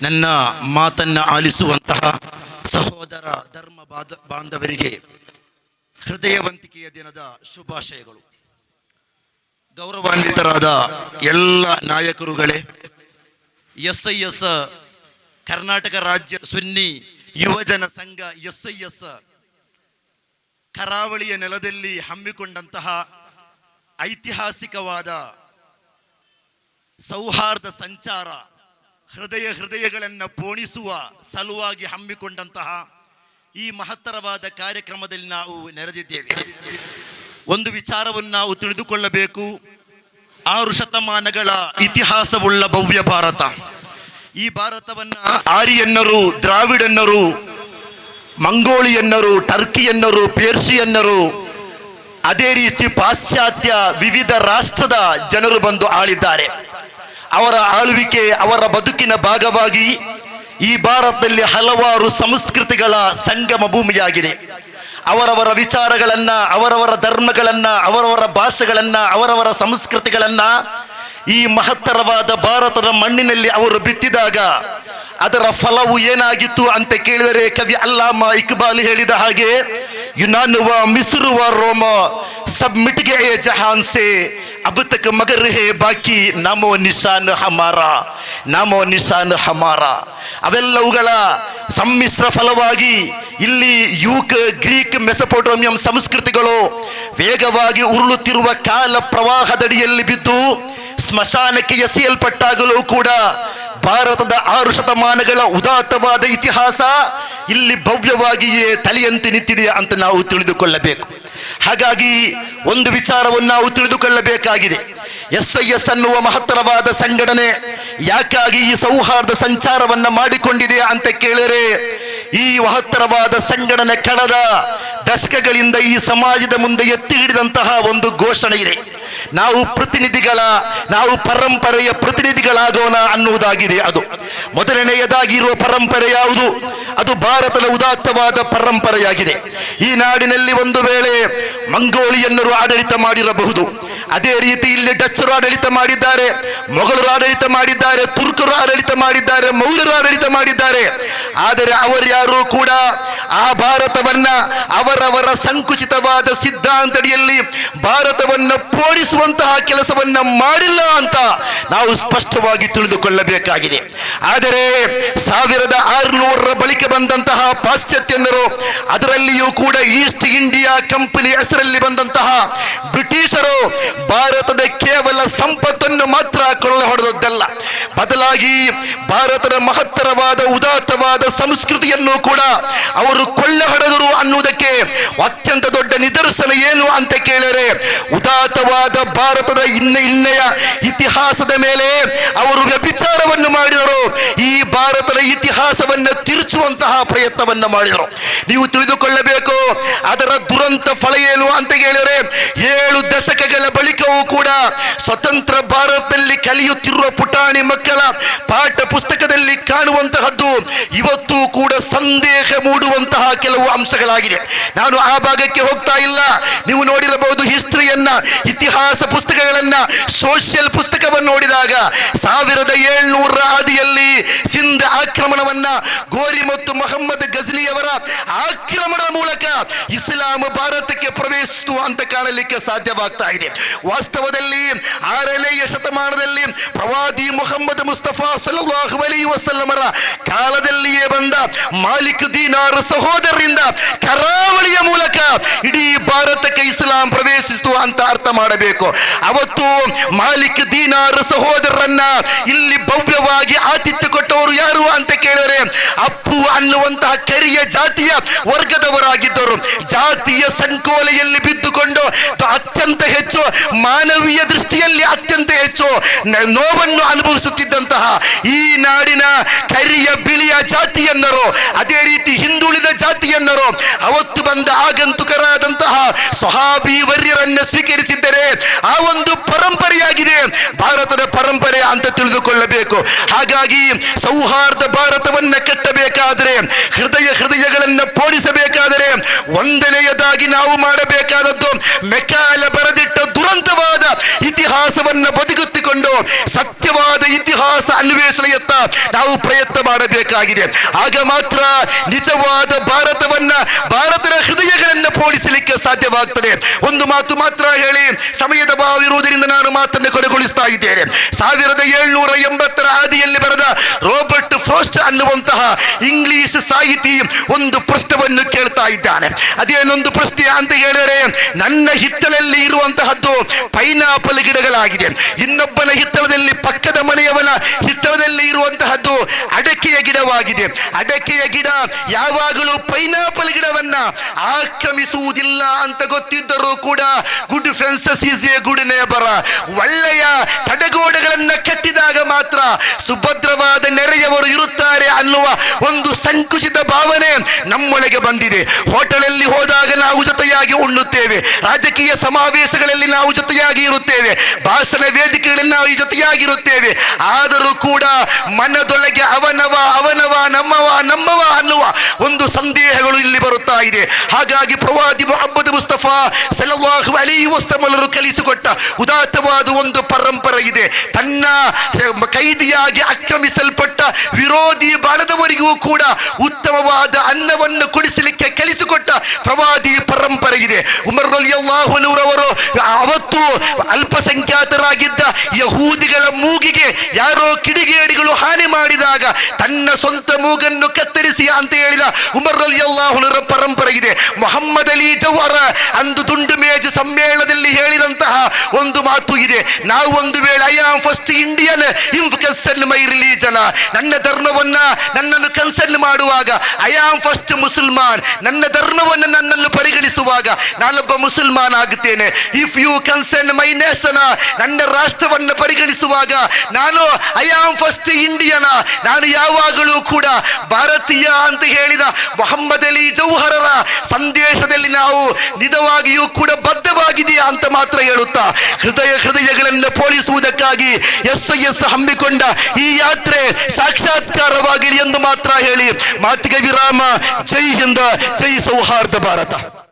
ನನ್ನ ಮಾತನ್ನು ಆಲಿಸುವಂತಹ ಸಹೋದರ ಧರ್ಮ ಬಾಧ, ಬಾಂಧವರಿಗೆ ಹೃದಯವಂತಿಕೆಯ ದಿನದ ಶುಭಾಶಯಗಳು. ಗೌರವಾನ್ವಿತರಾದ ಎಲ್ಲ ನಾಯಕರುಗಳೇ ಎಸ್ ಐ ಎಸ್ ಕರ್ನಾಟಕ ರಾಜ್ಯ ಸುನ್ನಿ ಯುವಜನ ಸಂಘ ಎಸ್ ಐ ಎಸ್ ಕರಾವಳಿಯ ನೆಲದಲ್ಲಿ ಹಮ್ಮಿಕೊಂಡಂತಹ ಐತಿಹಾಸಿಕವಾದ ಸೌಹಾರ್ದ ಸಂಚಾರ ಹೃದಯ ಹೃದಯಗಳನ್ನು ಪೋಣಿಸುವ ಸಲುವಾಗಿ ಹಮ್ಮಿಕೊಂಡಂತಹ ಈ ಮಹತ್ತರವಾದ ಕಾರ್ಯಕ್ರಮದಲ್ಲಿ ನಾವು ನೆರೆದಿದ್ದೇವೆ. ಒಂದು ವಿಚಾರವನ್ನು ನಾವು ತಿಳಿದುಕೊಳ್ಳಬೇಕು. ಆರು ಶತಮಾನಗಳ ಇತಿಹಾಸವುಳ್ಳ ಭವ್ಯ ಭಾರತ. ಈ ಭಾರತವನ್ನು ಆರ್ಯನ್ನರು, ದ್ರಾವಿಡನ್ನರು ಮಂಗೋಳಿಯನ್ನರು ಟರ್ಕಿಯನ್ನರು, ಪೇರ್ಷಿಯನ್ನರು, ಅದೇ ರೀತಿ ಪಾಶ್ಚಾತ್ಯ ವಿವಿಧ ರಾಷ್ಟ್ರದ ಜನರು ಬಂದು ಆಳಿದ್ದಾರೆ. ಅವರ ಆಳ್ವಿಕೆ, ಅವರ ಬದುಕಿನ ಭಾಗವಾಗಿ ಈ ಭಾರತದಲ್ಲಿ ಹಲವಾರು ಸಂಸ್ಕೃತಿಗಳ ಸಂಗಮ ಭೂಮಿಯಾಗಿದೆ. ಅವರವರ ವಿಚಾರಗಳನ್ನ, ಅವರವರ ಧರ್ಮಗಳನ್ನ, ಅವರವರ ಭಾಷೆಗಳನ್ನ, ಅವರವರ ಸಂಸ್ಕೃತಿಗಳನ್ನ ಈ ಮಹತ್ತರವಾದ ಭಾರತದ ಮಣ್ಣಿನಲ್ಲಿ ಅವರು ಬಿತ್ತಿದಾಗ ಅದರ ಫಲವು ಏನಾಗಿತ್ತು ಅಂತ ಕೇಳಿದರೆ ಕವಿ ಅಲ್ಲಾಮ ಇಕ್ಬಾಲ್ ಹೇಳಿದ ಹಾಗೆ, ಯುನಾನುವ ಮಿಸುರುವ ರೋಮ, ಸಬ್ ಮಿಟ್ಗೆ ಜಹಾನ್ ತಕ್ ಮಗರ್ ಹೇ ಬಾಕಿ, ನಮೋ ಹಮಾರಾ ಹಮಾರ, ನಮೋ ಹಮಾರ. ಅವೆಲ್ಲವುಗಳ ಸಮ್ಮಿಶ್ರ ಫಲವಾಗಿ ಇಲ್ಲಿ ಯೂಕ್, ಗ್ರೀಕ್ ಮೆಸಪೋಟೋಮಿಯಂ ಸಂಸ್ಕೃತಿಗಳು ವೇಗವಾಗಿ ಉರುಳುತ್ತಿರುವ ಕಾಲ ಪ್ರವಾಹದಡಿಯಲ್ಲಿ ಬಿದ್ದು ಸ್ಮಶಾನಕ್ಕೆ ಎಸೆಯಲ್ಪಟ್ಟಾಗಲೂ ಕೂಡ ಭಾರತದ ಆರು ಶತಮಾನಗಳ ಉದಾತ್ತವಾದ ಇತಿಹಾಸ ಇಲ್ಲಿ ಭವ್ಯವಾಗಿಯೇ ತಲೆಯಂತೆ ನಿಂತಿದೆ ಅಂತ ನಾವು ತಿಳಿದುಕೊಳ್ಳಬೇಕು. ಹಾಗಾಗಿ ಒಂದು ವಿಚಾರವನ್ನು ನಾವು ತಿಳಿದುಕೊಳ್ಳಬೇಕಾಗಿದೆ. ಎಸ್ ಐ ಎಸ್ ಅನ್ನುವ ಮಹತ್ತರವಾದ ಸಂಘಟನೆ ಯಾಕಾಗಿ ಈ ಸೌಹಾರ್ದ ಸಂಚಾರವನ್ನ ಮಾಡಿಕೊಂಡಿದೆ ಅಂತ ಕೇಳಿದರೆ, ಈ ಮಹತ್ತರವಾದ ಸಂಘಟನೆ ಕಳೆದ ದಶಕಗಳಿಂದ ಈ ಸಮಾಜದ ಮುಂದೆ ಎತ್ತಿ ಹಿಡಿದಂತಹ ಒಂದು ಘೋಷಣೆ ಇದೆ. ನಾವು ಪ್ರತಿನಿಧಿಗಳ, ನಾವು ಪರಂಪರೆಯ ಪ್ರತಿನಿಧಿಗಳಾಗೋಣ ಅನ್ನುವುದಾಗಿದೆ ಅದು. ಮೊದಲನೆಯದಾಗಿ ಇರುವ ಪರಂಪರೆ ಯಾವುದು? ಅದು ಭಾರತದ ಉದಾತ್ತವಾದ ಪರಂಪರೆಯಾಗಿದೆ. ಈ ನಾಡಿನಲ್ಲಿ ಒಂದು ವೇಳೆ ಮಂಗೋಳಿಯನ್ನರು ಆಡಳಿತ ಮಾಡಿರಬಹುದು. ಅದೇ ರೀತಿ ಇಲ್ಲಿ ಡಚ್ಚರು ಆಡಳಿತ ಮಾಡಿದ್ದಾರೆ, ಮೊಘಲರು ಆಡಳಿತ ಮಾಡಿದ್ದಾರೆ, ತುರ್ಕರು ಆಡಳಿತ ಮಾಡಿದ್ದಾರೆ, ಮೌರ್ಯರು ಆಡಳಿತ ಮಾಡಿದ್ದಾರೆ. ಆದರೆ ಅವರ್ಯಾರೂ ಕೂಡ ಆ ಭಾರತವನ್ನ ಅವರವರ ಸಂಕುಚಿತವಾದ ಸಿದ್ಧಾಂತಡಿಯಲ್ಲಿ ಭಾರತವನ್ನ ಪೋಡಿಸುವಂತಹ ಕೆಲಸವನ್ನ ಮಾಡಿಲ್ಲ ಅಂತ ನಾವು ಸ್ಪಷ್ಟವಾಗಿ ತಿಳಿದುಕೊಳ್ಳಬೇಕಾಗಿದೆ. ಆದರೆ ಸಾವಿರದ ಆರುನೂರರ ಬಳಿಕ ಬಂದಂತಹ ಪಾಶ್ಚಾತ್ಯನರು ಅದರಲ್ಲಿಯೂ ಕೂಡ ಈಸ್ಟ್ ಇಂಡಿಯಾ ಕಂಪನಿ ಹೆಸರಲ್ಲಿ ಬಂದಂತಹ ಬ್ರಿಟಿಷರು ಭಾರತದ ಕೇವಲ ಸಂಪತ್ತನ್ನು ಮಾತ್ರ ಕೊಳ್ಳ ಹೊಡೆದದ್ದಲ್ಲ. ಬದಲಾಗಿ ಭಾರತದ ಮಹತ್ತರವಾದ, ಉದಾತ್ತವಾದ ಸಂಸ್ಕೃತಿಯನ್ನು ಕೂಡ ಅವರು ಕೊಳ್ಳೆ ಹೊಡೆದರು ಅನ್ನುವುದಕ್ಕೆ ಅತ್ಯಂತ ದೊಡ್ಡ ನಿದರ್ಶನ ಏನು ಅಂತ ಕೇಳಿದರೆ, ಉದಾತ್ತವಾದ ಭಾರತದ ಇನ್ನ ಇನ್ನೆಯ ಇತಿಹಾಸದ ಮೇಲೆ ಅವರು ವ್ಯಭಿಚಾರವನ್ನು ಮಾಡಿದರು. ಈ ಭಾರತದ ಇತಿಹಾಸವನ್ನು ತಿರುಚುವಂತಹ ಪ್ರಯತ್ನವನ್ನ ಮಾಡಿದರು. ನೀವು ತಿಳಿದುಕೊಳ್ಳಬೇಕು, ಅದರ ದುರಂತ ಫಲ ಏನು ಅಂತ ಹೇಳಿದರೆ ಏಳು ದಶಕಗಳ ಬಳಿಕವೂ ಕೂಡ ಸ್ವತಂತ್ರ ಭಾರತದಲ್ಲಿ ಕಲಿಯುತ್ತಿರುವ ಪುಟಾಣಿ ಮಕ್ಕಳ ಪಾಠ ಪುಸ್ತಕದಲ್ಲಿ ಕಾಣುವಂತಹದ್ದು ಇವತ್ತು ಕೂಡ ಸಂದೇಹ ಮೂಡುವಂತಹ ಕೆಲವು ಅಂಶಗಳಾಗಿದೆ. ನಾನು ಆ ಭಾಗಕ್ಕೆ ಹೋಗ್ತಾ ಇಲ್ಲ. ನೀವು ನೋಡಿರಬಹುದು ಹಿಸ್ಟ್ರಿಯನ್ನ, ಇತಿಹಾಸ ಪುಸ್ತಕಗಳನ್ನ, ಸೋಷಿಯಲ್ ಪುಸ್ತಕವನ್ನು ನೋಡಿದಾಗ ಸಾವಿರದ ಏಳ್ನೂರ ಆದಿಯಲ್ಲಿ ಸಿಂಧ ಆಕ್ರಮಣವನ್ನ ಗೋರಿ ಮತ್ತು ಮೊಹಮ್ಮದ್ ಗಜ್ನಿಯವರ ಆಕ್ರಮಣ ಮೂಲಕ ಇಸ್ಲಾಂ ಭಾರತಕ್ಕೆ ಪ್ರವೇಶಿಸಿತು ಅಂತ ಕಾಣಲಿಕ್ಕೆ ಸಾಧ್ಯವಾಗ್ತಾ ಇದೆ. ವಾಸ್ತವದಲ್ಲಿ ಆರನೆಯ ಶತಮಾನದಲ್ಲಿ ಪ್ರವಾದಿ ಮೊಹಮ್ಮದ್ ಮುಸ್ತಫಾ ಸಲ್ಲಲ್ಲಾಹು ಅಲೈಹಿ ವಸಲ್ಲಮರ ಕಾಲದಲ್ಲಿಯೇ ಬಂದ ಮಾಲಿಕ್ ದೀನಾರ್ ಸಹೋದರರಿಂದ ಕರಾವಳಿಯ ಮೂಲಕ ಇಡೀ ಭಾರತಕ್ಕೆ ಇಸ್ಲಾಂ ಪ್ರವೇಶಿಸಿತು ಅಂತ ಅರ್ಥ ಮಾಡಬೇಕು. ಅವತ್ತು ಮಾಲಿಕ್ ದೀನಾರ್ ಸಹೋದರರನ್ನ ಇಲ್ಲಿ ಭವ್ಯವಾಗಿ ಆತಿಥ್ಯ ಕೊಟ್ಟವರು ಯಾರು ಅಂತ ಕೇಳಿದರೆ ಅಪ್ಪು ಅನ್ನುವಂತಹ ಕರಿಯ ಜಾತಿಯ ವರ್ಗದವರಾಗಿದ್ದರು. ಜಾತಿಯ ಸಂಕೋಲೆಯಲ್ಲಿ ಬಿದ್ದುಕೊಂಡು ಅತ್ಯಂತ ಹೆಚ್ಚು ಮಾನವೀಯ ದೃಷ್ಟಿಯಲ್ಲಿ ಅತ್ಯಂತ ಹೆಚ್ಚು ನೋವನ್ನು ಅನುಭವಿಸುತ್ತಿದ್ದಂತಹ ಈ ನಾಡಿನ ಕರಿಯ ಬಿಳಿಯ ಜಾತಿಯನ್ನರು, ಅದೇ ರೀತಿ ಹಿಂದುಳಿದ ಜಾತಿಯನ್ನರು, ಅವತ್ತು ಬಂದ ಆಗಂತುಕರಾದಂತಹ ಸ್ವಹಾಬಿ ವರ್ಯರನ್ನು ಸ್ವೀಕರಿಸಿದ್ದರೆ ಆ ಒಂದು ಪರಂಪರೆಯಾಗಿದೆ. ಭಾರತದ ಪರಂಪರೆ ಅಂತ ತಿಳಿದುಕೊಳ್ಳಬೇಕು. ಹಾಗಾಗಿ ಸೌಹಾರ್ದ ಭಾರತವನ್ನ ಕಟ್ಟಬೇಕಾದರೆ, ಹೃದಯ ಹೃದಯಗಳನ್ನು ಪೋಣಿಸಬೇಕಾದರೆ, ಒಂದನೆಯದಾಗಿ ನಾವು ಮಾಡಬೇಕಾದದ್ದು ಮೆಕಾಲ ಬರೆದಿಟ್ಟ ದುರಂತವಾದ ಇತಿಹಾಸವನ್ನ ಬದುಕುತ್ತಿಕೊಂಡು ಸತ್ಯವಾದ ಇತಿಹಾಸ ಅನ್ವೇಷಣೆಯತ್ತ ನಾವು ಪ್ರಯತ್ನ ಮಾಡಬೇಕಾಗಿದೆ. ಆಗ ಮಾತ್ರ ನಿಜವಾದ ಭಾರತವನ್ನ, ಭಾರತದ ಹೃದಯಗಳನ್ನ ಪೋಣಿಸಲಿಕ್ಕೆ ಸಾಧ್ಯವಾಗ್ತದೆ. ಒಂದು ಮಾತು ಮಾತ್ರ ಹೇಳಿ, ಸಮಯದ ಭಾವ ಇರುವುದರಿಂದ ನಾನು ಮಾತನ್ನು ಕೊನೆಗೊಳಿಸ್ತಾ ಇದ್ದೇನೆ. ಸಾವಿರದ ಏಳ್ನೂರ ಎಂಬತ್ತರ ಆದಿಯಲ್ಲಿ ಬರೆದ ರೋಬರ್ಟ್ ಫೋಸ್ಟ್ ಅನ್ನುವಂತಹ ಇಂಗ್ಲಿಷ್ ಸಾಹಿತಿ ಒಂದು ಪ್ರಶ್ನವನ್ನು ಕೇಳ್ತಾ ಇದ್ದಾನೆ. ಅದೇನೊಂದು ಪ್ರಶ್ನೆ ಅಂತ ಹೇಳಿದರೆ, ನನ್ನ ಹಿತ್ತಲಲ್ಲಿ ಇರುವಂತಹದ್ದು ಪೈನಾಪಲ್ ಗಿಡಗಳಾಗಿದೆ. ಇನ್ನೊಬ್ಬನ ಹಿತ್ತಲದಲ್ಲಿ ಪಕ್ಕದ ಮನೆಯವನ ಹಿತ್ತಲದಲ್ಲಿ ಇರುವಂತಹದ್ದು ಅಡಕೆಯ ಗಿಡವಾಗಿದೆ. ಅಡಕೆಯ ಗಿಡ ಯಾವಾಗಲೂ ಪೈನಾಪಲ್ ಗಿಡವನ್ನ ಆಕ್ರಮಿಸುವುದಿಲ್ಲ ಅಂತ ಗೊತ್ತಿದ್ದರೂ ಕೂಡ good fences is a good neighbour ಒಳ್ಳೆಯ ತಡೆಗೋಡೆಗಳನ್ನ ಕಟ್ಟಿದಾಗ ಮಾತ್ರ ಸುಭದ್ರವಾದ ನೆರೆಯವರು ಇರುತ್ತಾರೆ. ಅನ್ನುವ ಒಂದು ಸಂಕುಚಿತ ಭಾವನೆ ನಮ್ಮೊಳಗೆ ಬಂದಿದೆ. ಹೋಟೆಲಲ್ಲಿ ಹೋದಾಗ ನಾವು ಜೊತೆಯಾಗಿ ಉಣ್ಣುತ್ತೇವೆ. ರಾಜಕೀಯ ಸಮಾವೇಶಗಳಲ್ಲಿ ನಾವು ಜೊತೆಯಾಗಿ ಇರುತ್ತೇವೆ. ಭಾಷಣ ವೇದಿಕೆಗಳಲ್ಲಿ ನಾವು ಜೊತೆಯಾಗಿ ಇರುತ್ತೇವೆ. ಆದರೂ ಕೂಡ ಮನದೊಳಗೆ ಅವನವ ಅವನವ, ನಮ್ಮವ ನಮ್ಮವ ಅನ್ನುವ ಒಂದು ಸಂದೇಹಗಳು ಇಲ್ಲಿ ಬರುತ್ತಾ ಇದೆ. ಹಾಗಾಗಿ ಪ್ರವಾದಿ ಮೊಹಮ್ಮದ್ ಮುಸ್ತಫಾ ಸಲವಾಹು ಅಲಿ ವಸ್ತಮಲರು ಕಲಿಸಿಕೊಟ್ಟ ಉದಾತ್ತವಾದ ಒಂದು ಪರಂಪರೆ ಇದೆ. ತನ್ನ ಕೈದಿಯಾಗಿ ಆಕ್ರಮಿಸಲ್ಪಟ್ಟ ವಿರೋಧಿ ಬಾಳದವರಿಗೂ ಕೂಡ ಉತ್ತಮವಾದ ಅನ್ನವನ್ನು ಕುಡಿಸಲಿಕ್ಕೆ ಕಲಿಸಿಕೊಟ್ಟ ಪ್ರವಾದಿ ಪರಂಪರೆ ಇದೆ. ಉಮರ್ ಅವರು ಅವತ್ತು ಅಲ್ಪಸಂಖ್ಯಾತರಾಗಿದ್ದ ಯಹೂದಿಗಳ ಮೂಗಿಗೆ ಯಾರೋ ಕಿಡಿಗೇಡಿಗಳು ಹಾನಿ ಮಾಡಿದಾಗ ತನ್ನ ಸ್ವಂತ ಮೂಗನ್ನು ಕತ್ತರಿಸಿ ಅಂತ ಹೇಳಿದ ಉಮರ್ ರಲಿಯಲ್ಲಾಹುನರ ಪರಂಪರೆ ಇದೆ. ಮೊಹಮ್ಮದ್ ಅಲಿ ಜವರ ಅಂದು ದುಂಡು ಮೇಜು ಸಮ್ಮೇಳನದಲ್ಲಿ ಹೇಳಿದಂತಹ ಒಂದು ಮಾತು ಇದೆ. ನಾವು ಒಂದು ವೇಳೆ I am first Indian in my religion ನನ್ನ ಧರ್ಮವನ್ನ ನನ್ನನ್ನು ಕನ್ಸರ್ನ್ ಮಾಡುವಾಗ ಐ ಆಮ್ ಫಸ್ಟ್ ಮುಸಲ್ಮಾನ್. ನನ್ನ ಧರ್ಮವನ್ನು ನನ್ನನ್ನು ಪರಿಗಣಿಸುವಾಗ ನಾನೊಬ್ಬ ಮುಸಲ್ಮಾನ್ ಆಗುತ್ತೇನೆ. If you concern my nation ನನ್ನ ರಾಷ್ಟ್ರವನ್ನು ಪರಿಗಣಿಸುವಾಗ ನಾನು ಐ ಆಮ್ ಫಸ್ಟ್ ಇಂಡಿಯನ ನಾನು ಯಾವಾಗಲೂ ಕೂಡ ಭಾರತೀಯ ಅಂತ ಹೇಳಿದ ಮೊಹಮ್ಮದ್ ಅಲಿ ಜೌಹರರ ಸಂದೇಶದಲ್ಲಿ ನಾವು ನಿಜವಾಗಿಯೂ ಕೂಡ ಬದ್ಧವಾಗಿದೆಯಾ ಅಂತ ಮಾತ್ರ ಹೇಳುತ್ತಾ, ಹೃದಯ ಹೃದಯಗಳನ್ನು ಪೋಲಿಸುವುದಕ್ಕಾಗಿ ಎಸ್ ಎಸ್ ಹಮ್ಮಿಕೊಂಡ ಈ ಯಾತ್ರೆ ಸಾಕ್ಷಾತ್ಕಾರವಾಗಲಿ ಎಂದು ಮಾತ್ರ ಹೇಳಿ, ಮಾತಿಗೆ ವಿರಾಮ, ಜೈ ಹಿಂದ, ಜೈ ಸೌಹಾರ್ದ ಭಾರತ.